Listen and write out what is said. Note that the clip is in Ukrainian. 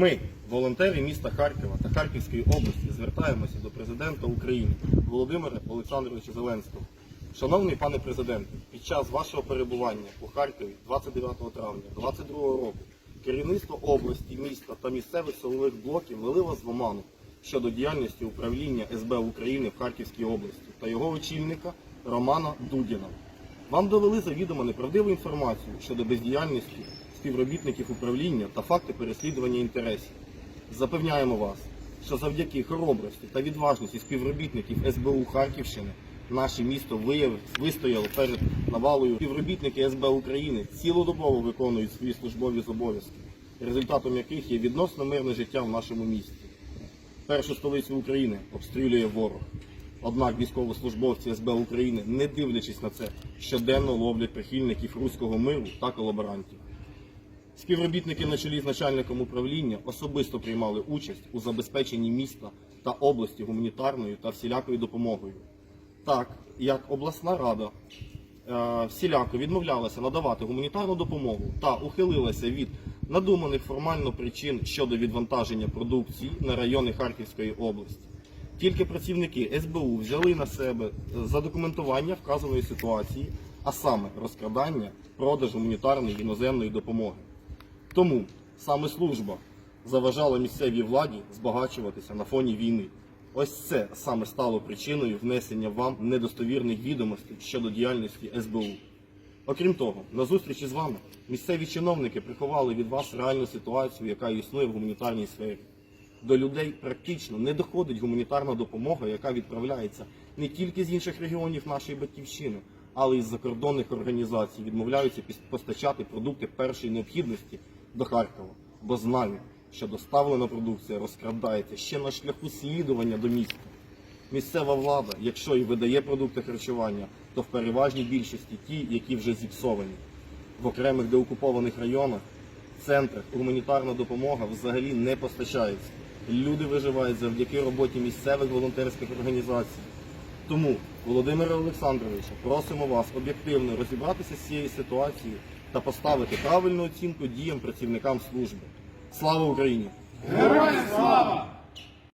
Ми, волонтери міста Харкова та Харківської області, звертаємося до президента України Володимира Олександровича Зеленського. Шановний пане президенте, під час вашого перебування у Харкові 29 травня 2022 року керівництво області, міста та місцевих силових блоків вас в оману щодо діяльності управління СБ України в Харківській області та його очільника Романа Дудіна. Вам довели завідомо неправдиву інформацію щодо бездіяльності співробітників управління та факти переслідування інтересів. Запевняємо вас, що завдяки хоробрості та відважності співробітників СБУ Харківщини наше місто вистояло перед навалою. Співробітники СБ України цілодобово виконують свої службові зобов'язки, результатом яких є відносно мирне життя в нашому місті. Першу столицю України обстрілює ворог. Однак військовослужбовці СБ України, не дивлячись на це, щоденно ловлять прихильників руського миру та колаборантів. Співробітники на чолі з начальником управління особисто приймали участь у забезпеченні міста та області гуманітарною та всілякою допомогою. Так, як обласна рада е, всіляко відмовлялася надавати гуманітарну допомогу та ухилилася від надуманих формально причин щодо відвантаження продукції на райони Харківської області. Тільки працівники СБУ взяли на себе е, задокументування вказаної ситуації, а саме розкрадання, продаж гуманітарної іноземної допомоги. Тому саме служба заважала місцевій владі збагачуватися на фоні війни. Ось це саме стало причиною внесення вам недостовірних відомостей щодо діяльності СБУ. Окрім того, на зустрічі з вами місцеві чиновники приховали від вас реальну ситуацію, яка існує в гуманітарній сфері. До людей практично не доходить гуманітарна допомога, яка відправляється не тільки з інших регіонів нашої батьківщини, але й з закордонних організацій, відмовляються постачати продукти першої необхідності до Харкова, бо знають, що доставлена продукція розкрадається ще на шляху слідування до міста. Місцева влада, якщо і видає продукти харчування, то в переважній більшості ті, які вже зіпсовані. В окремих деокупованих районах, центрах гуманітарна допомога взагалі не постачається. Люди виживають завдяки роботі місцевих волонтерських організацій. Тому, Володимире Олександровичу, просимо вас об'єктивно розібратися з цією ситуацією та поставити правильну оцінку діям працівникам служби. Слава Україні! Героям слава!